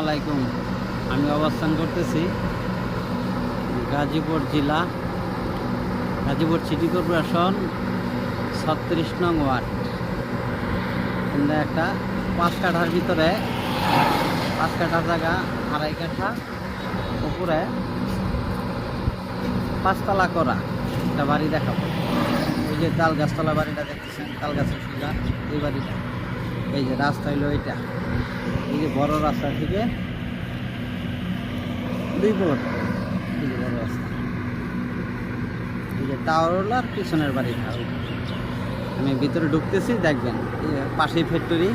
আলাইকুম আমি অবস্থান করতেছি গাজীপুর জেলা, গাজীপুর সিটি কর্পোরেশন, ছত্রিশ নং ওয়ার্ড। একটা পাঁচ কাঠার ভিতরে, পাঁচ কাঠার জায়গা, আড়াই কাঠা, উপরে পাঁচতলা করা একটা বাড়ি দেখাবো। ওই যে তাল গাছতলা বাড়িটা দেখতেছেন, তাল গাছের সোজা এই বাড়িটা। এই যে রাস্তা হইল এইটা। যে বড় রাস্তা থেকে দুই ফুট যে বড় রাস্তা। যে টাওয়ারওয়ালার পিছনের ওই। আমি ভিতরে ঢুকতেছি, দেখবেন পাশেই ফ্যাক্টরি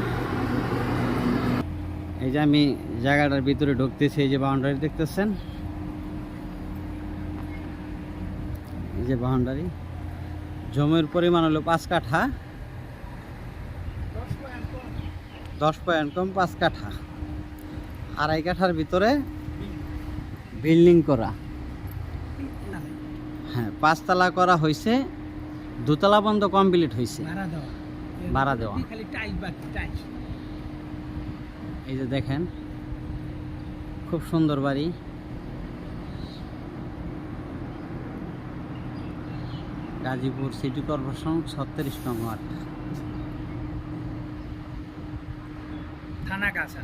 এই যে আমি জায়গাটার ভিতরে ঢুকতেছি, এই যে বাউন্ডারি দেখতেছেন? এই যে বাউন্ডারি জমির পরিমাণ হলো পাঁচ কাঠা। দশ পয়েন্ট কম পাঁচ কাঠা। আড়াই কাঠার ভিতরে বিল্ডিং করা। হ্যাঁ পাঁচতলা করা হয়েছে দুতলা বন্ধ কমপ্লিট হয়েছে ভাড়া দেওয়া। এই যে দেখেন খুব সুন্দর বাড়ি। গাজীপুর সিটি কর্পোরেশন ছত্রিশ নং ওয়ার্ড। থানা কাছা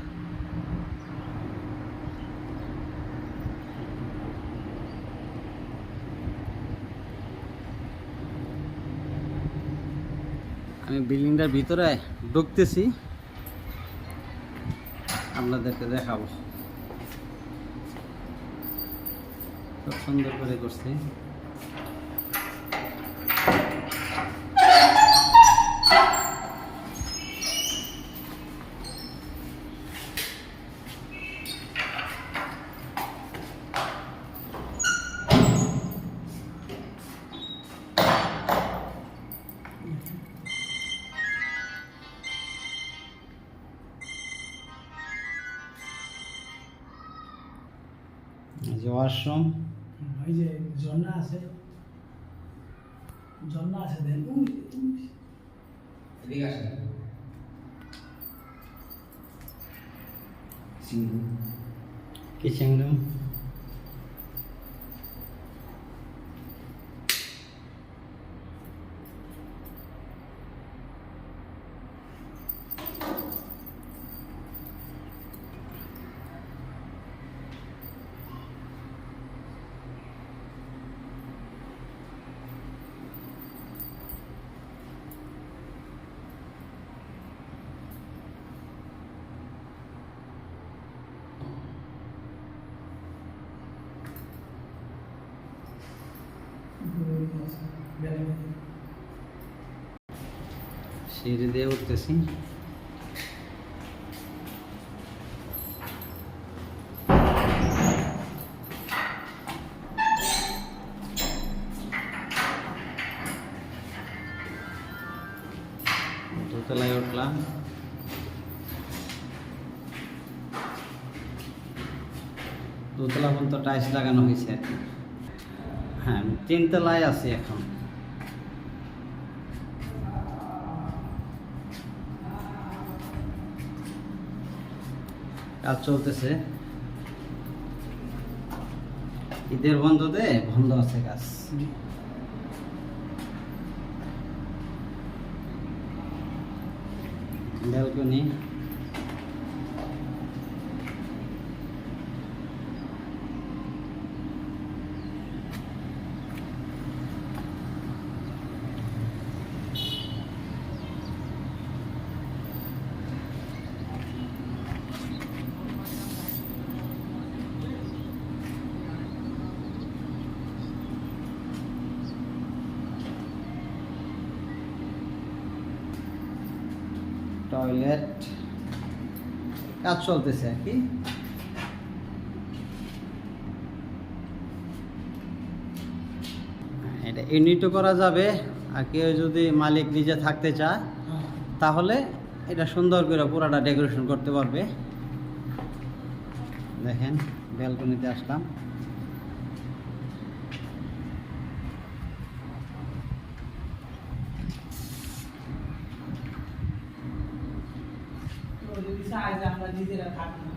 আমি বিল্ডিংটার ভিতরে ঢুকতেছি। আপনাদেরকে দেখাবো। খুব সুন্দর করে করছি। যে ওয়াশরুম ওই যে ঝর্ণা আছে। ঝর্ণা আছে then. We, we. Kitchen room balcony. সিঁড়ি দিয়ে উঠতেছি। দোতলায় উঠলাম। দোতলা পর্যন্ত টাইলস লাগানো হয়েছে। আর কি হ্যাঁ তিনতলায় আছি এখন। কাজ চলতেছে। ঈদের বন্ধতে বন্ধ আছে কাজ। Balcony toilet. কাজ চলতেছে আর কি। এটা ইউনিটও করা যাবে। আর কেউ যদি মালিক নিজে থাকতে চায়। তাহলে এটা সুন্দর করে পুরাটা ডেকোরেশন করতে পারবে। দেখেন ব্যালকনিতে আসলাম ও যদি চায় যে আমরা নিজেরা থাকি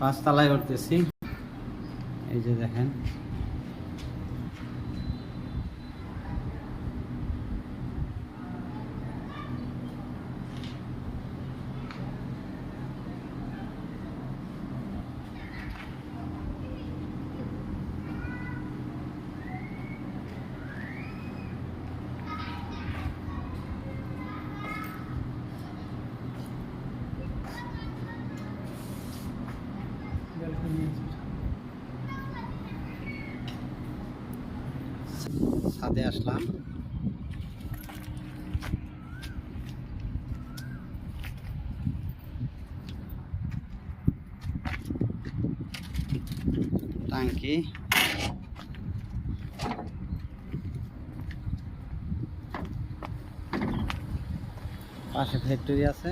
পাঁচতলায় উঠতেছি এই যে দেখেন ব্যালকনি ছাদে আসলাম। টাঙ্কি পাশে ফ্যাক্টরি আছে।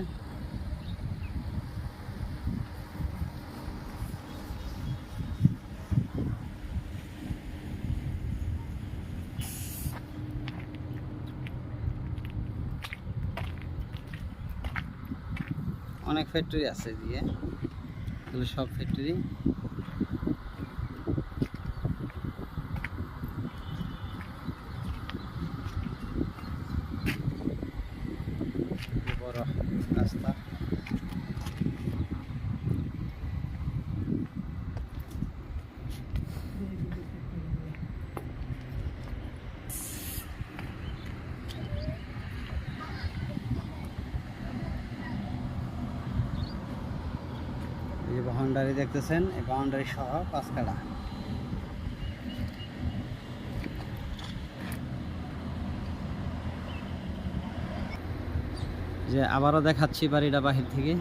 অনেক ফ্যাক্টরি আছে দিয়ে। এগুলো সব ফ্যাক্টরি বড় রাস্তা এই যে বাউন্ডারি দেখতেছেন এই বাউন্ডারি সহ পাঁচকাড়া যে আবারও দেখাচ্ছি বাড়িটা বাহির থেকে।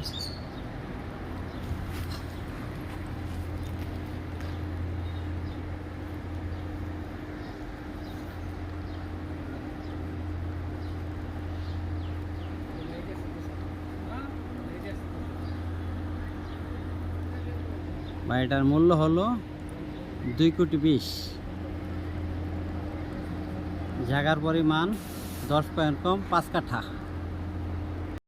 বাড়িটার মূল্য হলো দুই কোটি বিশ। জায়গার পরিমাণ দশ পয়েন্ট কম পাঁচ কাঠা।